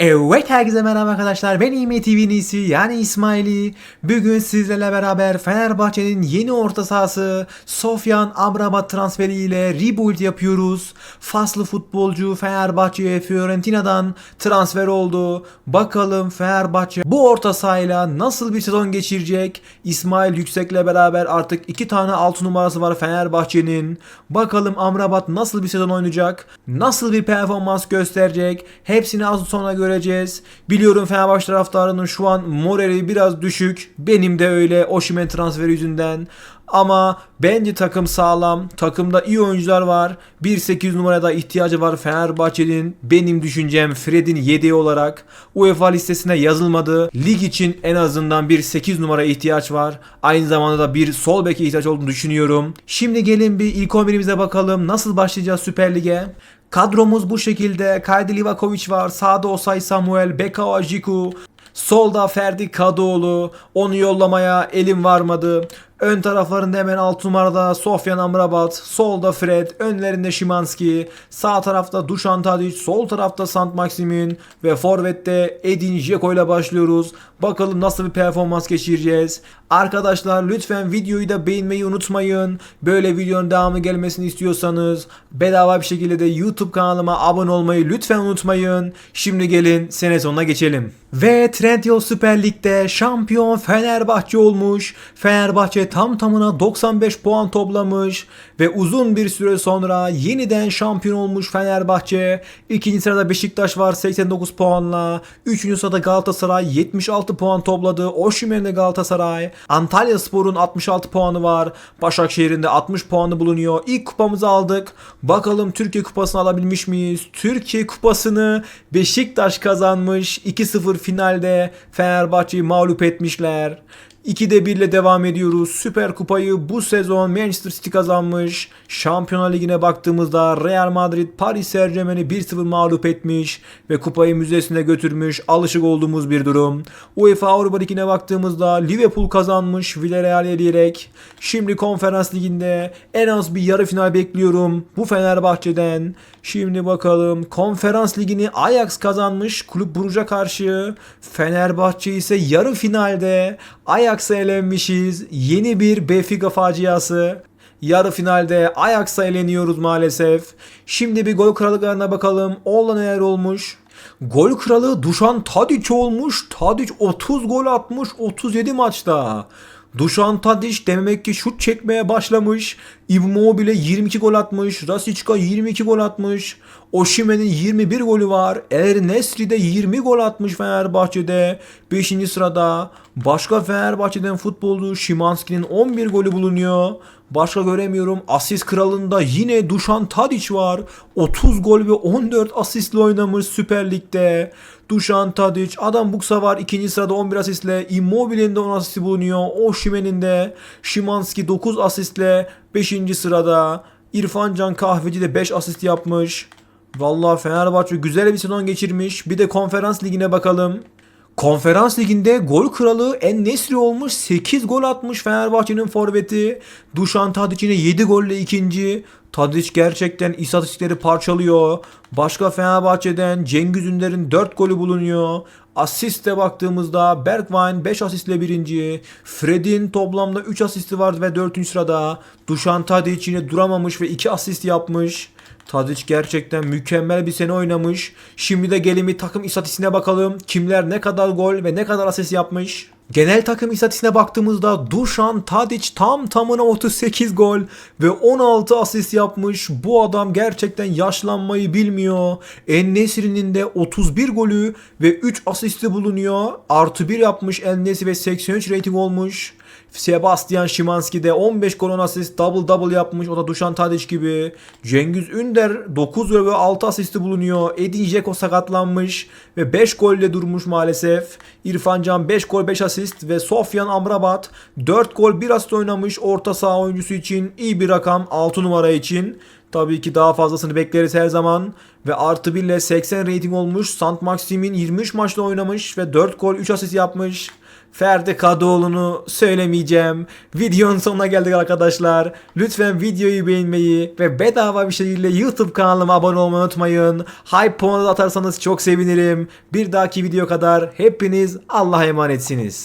Evet herkese merhaba arkadaşlar. Ben İme TV'nin iyisi yani İsmail'i. Bugün sizlerle beraber Fenerbahçe'nin yeni orta sahası Sofyan Amrabat transferiyle rebuild yapıyoruz. Faslı futbolcu Fenerbahçe'ye Fiorentina'dan transfer oldu. Bakalım Fenerbahçe bu orta sahayla nasıl bir sezon geçirecek? İsmail Yüksek'le beraber artık iki tane altı numarası var Fenerbahçe'nin. Bakalım Amrabat nasıl bir sezon oynayacak? Nasıl bir performans gösterecek? Hepsini az sonra göreceğiz. Biliyorum Fenerbahçe taraftarının şu an morali biraz düşük. Benim de öyle Osimhen transferi yüzünden. Ama bence takım sağlam. Takımda iyi oyuncular var. 1-8 numarada ihtiyacı var Fenerbahçe'nin. Benim düşüncem Fred'in yedeği olarak UEFA listesine yazılmadı. Lig için en azından bir 8 numara ihtiyaç var. Aynı zamanda da bir sol beke ihtiyaç olduğunu düşünüyorum. Şimdi gelin bir ilk 11'imize bakalım. Nasıl başlayacağız Süper Lig'e? Kadromuz bu şekilde. Kaydi Livakovic var. Sağda Osay Samuel, Bekao Ajiku. Solda Ferdi Kadıoğlu. Onu yollamaya elim varmadı. Ön taraflarında hemen 6 numarada Sofyan Amrabat, solda Fred, önlerinde Şimanski, sağ tarafta Dušan Tadić, sol tarafta Sant Maximin ve forvette Edin Dzeko ile başlıyoruz. Bakalım nasıl bir performans geçireceğiz. Arkadaşlar lütfen videoyu da beğenmeyi unutmayın. Böyle videonun devamı gelmesini istiyorsanız bedava bir şekilde de YouTube kanalıma abone olmayı lütfen unutmayın. Şimdi gelin sene sonuna geçelim. Ve Trendyol Süper Lig'de şampiyon Fenerbahçe olmuş. Fenerbahçe tam tamına 95 puan toplamış ve uzun bir süre sonra yeniden şampiyon olmuş Fenerbahçe. İkinci sırada Beşiktaş var 89 puanla. Üçüncü sırada Galatasaray 76 puan topladı. Osimhen'de Galatasaray. Antalya Spor'un 66 puanı var. Başakşehir'in de 60 puanı bulunuyor. İlk kupamızı aldık. Bakalım Türkiye kupasını alabilmiş miyiz? Türkiye kupasını Beşiktaş kazanmış. 2-0 finalde Fenerbahçe'yi mağlup etmişler. 2'de 1 ile devam ediyoruz. Süper Kupayı bu sezon Manchester City kazanmış. Şampiyonlar Ligi'ne baktığımızda Real Madrid Paris Saint Germain'i 1-0 mağlup etmiş ve kupayı müzesine götürmüş. Alışık olduğumuz bir durum. UEFA Avrupa Ligi'ne baktığımızda Liverpool kazanmış Villarreal'i eleyerek. Şimdi Konferans Ligi'nde en az bir yarı final bekliyorum bu Fenerbahçe'den. Şimdi bakalım Konferans Ligi'ni Ajax kazanmış Kulüp Brugge'a karşı. Fenerbahçe ise yarı finalde Ajax'a elenmişiz. Yeni bir Benfica faciası. Yarı finalde Ajax'a eleniyoruz maalesef. Şimdi bir gol kralıklarına bakalım. Orada neler olmuş? Gol kralı Dušan Tadić olmuş. Tadić 30 gol atmış 37 maçta. Dušan Tadić demek ki şut çekmeye başlamış. Immobile 22 gol atmış. Rasička 22 gol atmış. Osimhen'in 21 golü var. Er Nesri de 20 gol atmış Fenerbahçe'de. 5. sırada. Başka Fenerbahçe'den futbolcu Şimanski'nin 11 golü bulunuyor. Başka göremiyorum. Asist kralında yine Dušan Tadić var. 30 gol ve 14 asistle oynamış Süper Lig'de. Dušan Tadić, Adam Buksa var ikinci sırada 11 asistle. Immobile'nin de 10 asisti bulunuyor. Osimhen'in de. Şimanski 9 asistle 5. sırada. İrfan Can Kahveci de 5 asist yapmış. Vallahi Fenerbahçe güzel bir sezon geçirmiş. Bir de konferans ligine bakalım. Konferans liginde gol kralı En Nesri olmuş 8 gol atmış Fenerbahçe'nin forveti. Dušan yine 7 golle ikinci. Tadić gerçekten istatistikleri parçalıyor. Başka Fenerbahçe'den Cengiz Ünder'in 4 golü bulunuyor. Asiste baktığımızda Bergwijn 5 asistle birinci. Fred'in toplamda 3 asisti var ve 4. sırada. Dušan Tadić yine duramamış ve 2 asist yapmış. Tadic gerçekten mükemmel bir sene oynamış. Şimdi de gelin bir takım istatistiğine bakalım. Kimler ne kadar gol ve ne kadar asist yapmış. Genel takım istatistiğine baktığımızda Dušan Tadic tam tamına 38 gol ve 16 asist yapmış. Bu adam gerçekten yaşlanmayı bilmiyor. En-Nesyri'nin de 31 golü ve 3 asisti bulunuyor. Artı 1 yapmış En-Nesri ve 83 rating olmuş. Sebastian Szymanski de 15 gol 10 asist double double yapmış. O da Dušan Tadic gibi. Cengiz Ünder 9 gol ve 6 asisti bulunuyor. Edin Dzeko sakatlanmış ve 5 golle durmuş maalesef. İrfan Can 5 gol 5 asist ve Sofyan Amrabat 4 gol 1 asist oynamış orta saha oyuncusu için iyi bir rakam 6 numara için. Tabii ki daha fazlasını bekleriz her zaman. Ve artı 1 ile 80 rating olmuş. Sant Maxim'in 23 maçta oynamış ve 4 gol 3 asist yapmış. Ferdi Kadıoğlu'nu söylemeyeceğim. Videonun sonuna geldik arkadaşlar. Lütfen videoyu beğenmeyi ve bedava bir şekilde YouTube kanalıma abone olmayı unutmayın. Hype puanı atarsanız çok sevinirim. Bir dahaki video kadar hepiniz Allah'a emanetsiniz.